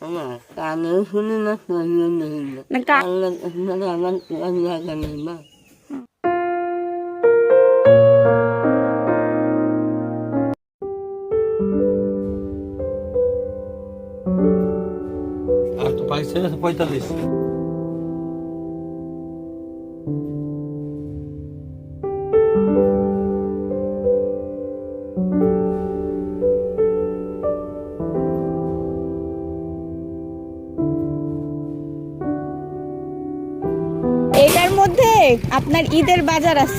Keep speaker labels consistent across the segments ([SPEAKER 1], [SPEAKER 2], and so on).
[SPEAKER 1] না কানেও শুনি না শরীরও নেই না
[SPEAKER 2] না কা-
[SPEAKER 1] আল্লাহ আপনারা আমার কোরআন জায়গা নেই মা
[SPEAKER 3] আর তো পাইছে পঁয়তাল্লিশ
[SPEAKER 2] আপনার ঈদের বাজার আছে।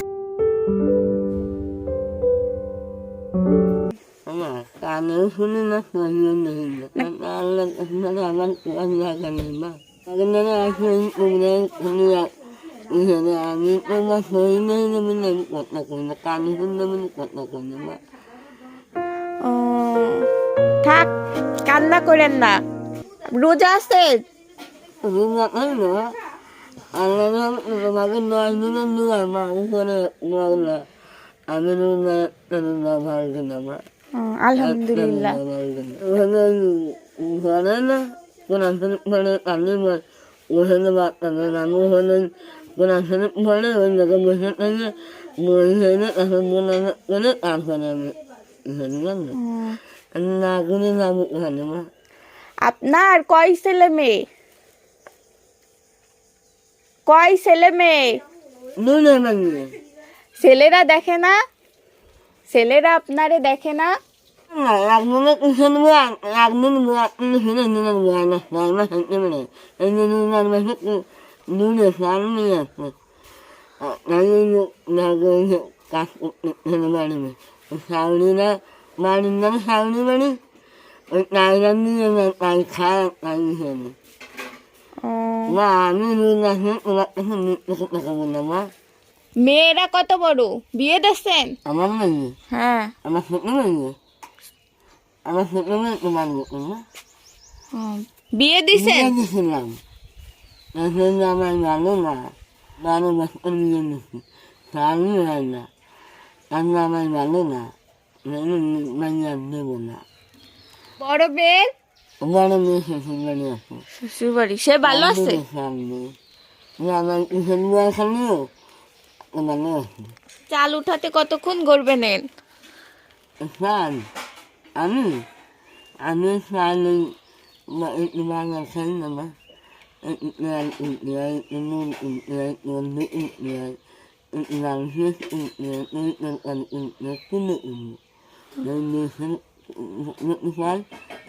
[SPEAKER 1] কানেও শুনি না শরীরও নেই। না। আল্লাহ আপনারা আমার কোরআন জায়গা নেই মা। আপনারা আসেন কোরআন শুনি এখানে আমি তো না শরীর নেই আমি কথা কই না কানে শুনলে কথা কই না
[SPEAKER 2] থাক কান্না করেন না। রোজা আছে?
[SPEAKER 1] রোজা না আল্লাহ তোমাকে নয় দিনের নয় আমি
[SPEAKER 2] আলহামদুলিল্লাহ।
[SPEAKER 1] ঘরে করে আমি যাব এখানে
[SPEAKER 2] আপনার কয় ছেলে মেয়ে? কয় ছেলে মেয়ে
[SPEAKER 1] দুনে বানিয়ে
[SPEAKER 2] ছেলেরা দেখে না ছেলেরা আপনারে দেখে না
[SPEAKER 1] না একদিনে কিষণ একদিন একদিন শুনে দিনের বেড়া না তাই না শুনতে পারে এই যে দুনার মাসে দুনে সার নিয়ে আসছে তাই কাজ করতে বাড়ি সাউরিরা বাড়ির নাম সাউরি বাড়ি ওই টাইগার নিয়ে যায় তাই খায় তাই হিসেবে
[SPEAKER 2] ও, মেয়েরা কত বড়? বিয়ে দিচ্ছেন
[SPEAKER 1] আমার মেয়ে।
[SPEAKER 2] হ্যাঁ।
[SPEAKER 1] আমার ছোট মেয়ে। আমার ছোট মেয়ে তোমার না
[SPEAKER 2] বিয়ে দিছেন
[SPEAKER 1] এখন আমার না বারো বছর স্বামী হয় না আমি আমার না মাইয়া দেবো না।
[SPEAKER 2] বড় মেয়ে?
[SPEAKER 1] বড় মেয়ে শ্বশুর বাড়ি আছে
[SPEAKER 2] শ্বশুর বাড়ি সে ভালো আছে
[SPEAKER 1] আমার খালিও ভালো আছে
[SPEAKER 2] চাল উঠাতে কতক্ষণ নেন
[SPEAKER 1] স্যার আমি আমি একটু খাই না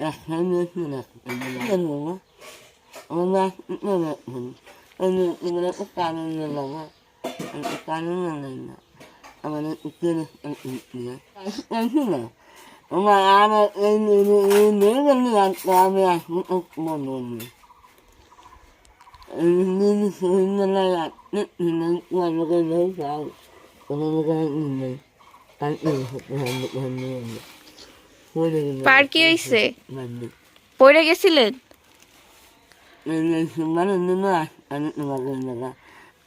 [SPEAKER 1] 약하면은 이런 거가 엄마 이거는 오늘 이거는 옷가는 날라가 옷가는 날라 아마는 이거는 이거는 이거는 엄마 안에 이거는 이거는 안 까면 뭐 뭐니
[SPEAKER 2] 이거는 소리는
[SPEAKER 1] 날라 이거는 완전 너무 잘 오늘 내가 있는 딴 일을 하고 하는 거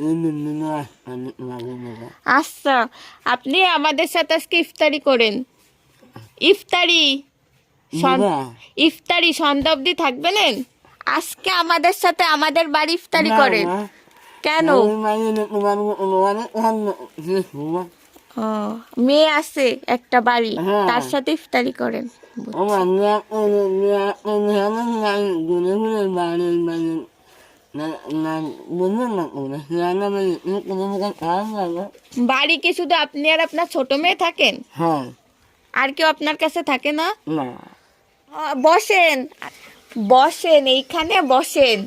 [SPEAKER 1] ini lah anak lagi naga
[SPEAKER 2] আচ্ছা আপনি আমাদের সাথে আজকে ইফতারি করেন। ইফতারি ইফতারি সন্ধ্যা অবধি থাকবেন? আজকে আমাদের সাথে আমাদের বাড়ি ইফতারি করেন। কেন?
[SPEAKER 1] মানে
[SPEAKER 2] ও, মেয়ে আছে একটা বাড়ি
[SPEAKER 1] হ্যাঁ।
[SPEAKER 2] তার সাথে ইফতারি করেন
[SPEAKER 1] বাড়ি মানে
[SPEAKER 2] কি শুধু আপনি আর আপনার ছোট মেয়ে থাকেন
[SPEAKER 1] হ্যাঁ
[SPEAKER 2] আর কেউ আপনার কাছে থাকে না
[SPEAKER 1] না
[SPEAKER 2] বসেন বসেন এইখানে বসেন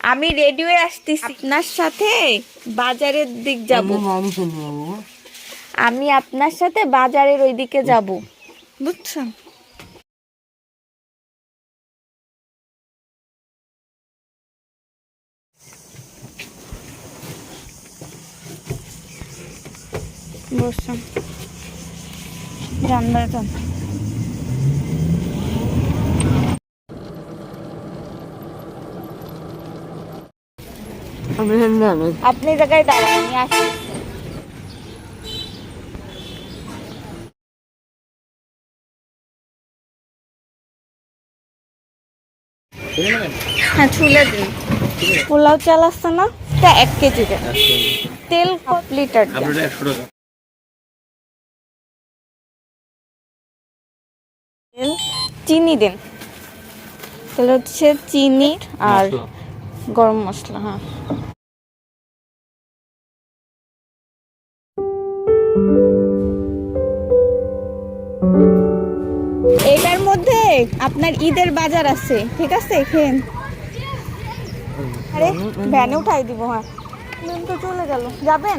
[SPEAKER 2] আমি রেডিওয়ে আসতেছি আপনার সাথে বাজারের দিক যাব
[SPEAKER 1] আমি
[SPEAKER 2] আপনার সাথে বাজারের ওই দিকে যাব বুঝছেন আপনি এই জায়গায় দাঁড়ান আমি আসছি। হ্যাঁ ছুলে দিন। পোলাও চাল আসছে না এটা এক কেজি দেন। তেল কত লিটার তেল চিনি দিন। তাহলে হচ্ছে চিনি আর গরম মশলা হ্যাঁ। আপনার ঈদের বাজার আছে, ঠিক আছে? খেন। আরে, ভ্যানে উঠাই দিব হ্যাঁ। তো চলে গেল। যাবেন?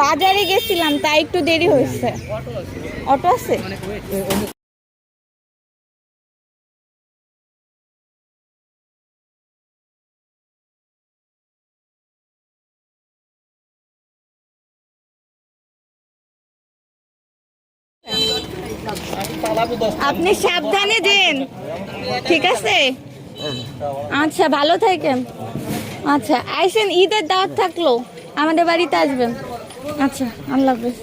[SPEAKER 2] বাজারে গেছিলাম, তাই একটু দেরি হয়েছে। অটো আছে? আপনি সাবধানে দিন। ঠিক আছে? আচ্ছা ভালো থাকেন। আচ্ছা আইসেন, ঈদের দাওয়াত থাকল। আমাদের বাড়িতে আসবেন। আচ্ছা আল্লাহ হাফেজ।